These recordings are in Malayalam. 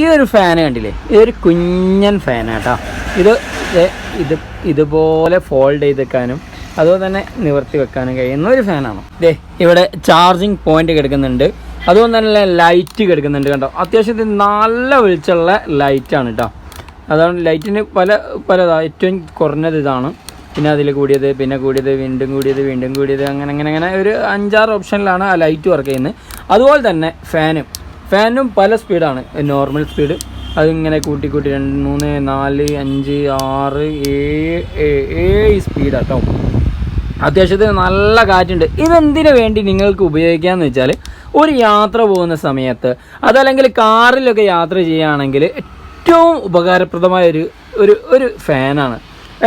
ഈ ഒരു ഫാൻ കണ്ടില്ലേ? ഇതൊരു കുഞ്ഞൻ ഫാനാട്ടോ ഇത് ഇത് ഇതുപോലെ ഫോൾഡ് ചെയ്ത് വെക്കാനും അതുപോലെ തന്നെ നിവർത്തി വെക്കാനും കഴിയുന്ന ഒരു ഫാനാണ് ദേ ഇവിടെ ചാർജിങ് പോയിന്റ് കിടക്കുന്നുണ്ട്. അതുപോലെ തന്നെ ലൈറ്റ് കിടക്കുന്നുണ്ട് കേട്ടോ അത്യാവശ്യത്തിൽ നല്ല വെളിച്ചമുള്ള ലൈറ്റാണ് കേട്ടോ അതാണ് ലൈറ്റിന് പല പലതാ ഏറ്റവും കുറഞ്ഞത് ഇതാണ്. പിന്നെ അതിൽ കൂടിയത് പിന്നെ കൂടിയത് വീണ്ടും കൂടിയത് വീണ്ടും കൂടിയത് അങ്ങനെ അങ്ങനെ അങ്ങനെ ഒരു അഞ്ചാറ് ഓപ്ഷനിലാണ് ആ ലൈറ്റ് വർക്ക് ചെയ്യുന്നത്. അതുപോലെ തന്നെ ഫാനും ഫാനും പല സ്പീഡാണ്. Normal speed. അതിങ്ങനെ കൂട്ടി കൂട്ടി രണ്ട് മൂന്ന് നാല് അഞ്ച് ആറ് ഏഴ് ഏഴ് സ്പീഡാണ് സ്പീഡാട്ടോ. അത്യാവശ്യത്തിന് നല്ല കാറ്റുണ്ട്. ഇതെന്തിനു വേണ്ടി നിങ്ങൾക്ക് ഉപയോഗിക്കാമെന്ന് വെച്ചാൽ ഒരു യാത്ര പോകുന്ന സമയത്ത് അതല്ലെങ്കിൽ കാറിലൊക്കെ യാത്ര ചെയ്യുകയാണെങ്കിൽ ഏറ്റവും ഉപകാരപ്രദമായ ഒരു ഒരു ഒരു ഫാനാണ്.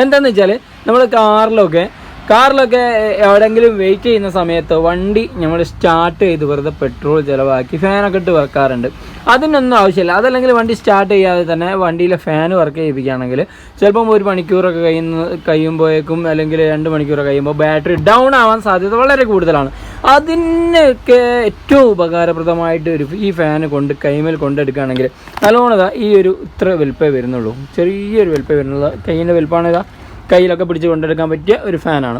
എന്താണെന്ന് വെച്ചാൽ നമ്മൾ കാറിലൊക്കെ കാറിലൊക്കെ എവിടെങ്കിലും വെയിറ്റ് ചെയ്യുന്ന സമയത്ത് വണ്ടി നമ്മൾ സ്റ്റാർട്ട് ചെയ്ത് വെറുതെ പെട്രോൾ ചിലവാക്കി ഫാനൊക്കെ ഇട്ട് വെക്കാറുണ്ട്. അതിനൊന്നും ആവശ്യമില്ല. അതല്ലെങ്കിൽ വണ്ടി സ്റ്റാർട്ട് ചെയ്യാതെ തന്നെ വണ്ടിയിലെ ഫാൻ വർക്ക് ചെയ്യിപ്പിക്കുകയാണെങ്കിൽ ചിലപ്പം ഒരു മണിക്കൂറൊക്കെ കഴിയുന്ന കഴിയുമ്പോഴേക്കും അല്ലെങ്കിൽ രണ്ട് മണിക്കൂറൊക്കെ കഴിയുമ്പോൾ ബാറ്ററി ഡൗൺ ആവാൻ സാധ്യത വളരെ കൂടുതലാണ്. അതിനൊക്കെ ഏറ്റവും ഉപകാരപ്രദമായിട്ട് ഒരു ഈ ഫാൻ കൊണ്ട് കൈമേൽ കൊണ്ടെടുക്കുകയാണെങ്കിൽ നല്ലോണം ഈ ഒരു ഇത്ര വലുപ്പേ വരുന്നുള്ളൂ. ചെറിയൊരു വലുപ്പേ വരുന്നുള്ളൂ. കൈയിന്റെ വലുപ്പമാണ് കയ്യിലൊക്കെ പിടിച്ച് കൊണ്ടെടുക്കാൻ പറ്റിയ ഒരു ഫാനാണ്.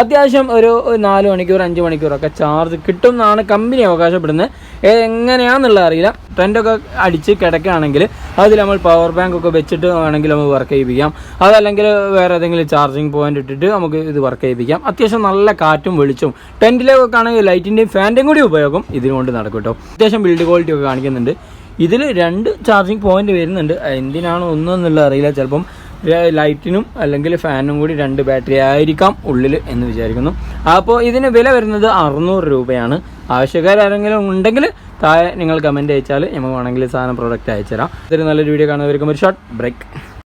അത്യാവശ്യം ഒരു നാല് മണിക്കൂർ അഞ്ച് മണിക്കൂറൊക്കെ ചാർജ് കിട്ടും എന്നാണ് കമ്പനി അവകാശപ്പെടുന്നത്. എങ്ങനെയാണെന്നുള്ള അറിയില്ല. ട്രെൻഡൊക്കെ അടിച്ച് കിടക്കുകയാണെങ്കിൽ അതിൽ നമ്മൾ പവർ ബാങ്ക് ഒക്കെ വെച്ചിട്ട് വേണമെങ്കിൽ നമുക്ക് വർക്ക് ചെയ്യിപ്പിക്കാം. അതല്ലെങ്കിൽ വേറെ ഏതെങ്കിലും ചാർജിങ് പോയിന്റ് ഇട്ടിട്ട് നമുക്ക് ഇത് വർക്ക് ചെയ്യിപ്പിക്കാം. അത്യാവശ്യം നല്ല കാറ്റും വെളിച്ചും ടെന്റിലൊക്കെ ആണെങ്കിൽ ലൈറ്റിന്റെയും ഫാന്റെയും കൂടി ഉപയോഗം ഇതിനുകൊണ്ട് നടക്കും കേട്ടോ അത്യാവശ്യം ബിൽഡ് ക്വാളിറ്റി ഒക്കെ കാണിക്കുന്നുണ്ട്. ഇതിൽ രണ്ട് ചാർജിങ് പോയിന്റ് വരുന്നുണ്ട്. എന്തിനാണ് എന്നുള്ള അറിയില്ല. ചിലപ്പം ലൈറ്റിനും അല്ലെങ്കിൽ ഫാനും കൂടി രണ്ട് ബാറ്ററി ആയിരിക്കാം ഉള്ളിൽ എന്ന് വിചാരിക്കുന്നു. അപ്പോൾ ഇതിന് വില വരുന്നത് അറുന്നൂറ് രൂപയാണ്. ആവശ്യക്കാരെങ്കിലും ഉണ്ടെങ്കിൽ താഴെ നിങ്ങൾ കമന്റ് അയച്ചാൽ നമുക്ക് വേണമെങ്കിൽ സാധനം പ്രോഡക്റ്റ് അയച്ചുതരാം. ഇതൊരു നല്ലൊരു വീഡിയോ കാണുന്നവർക്കും ഒരു ഷോർട്ട് ബ്രേക്ക്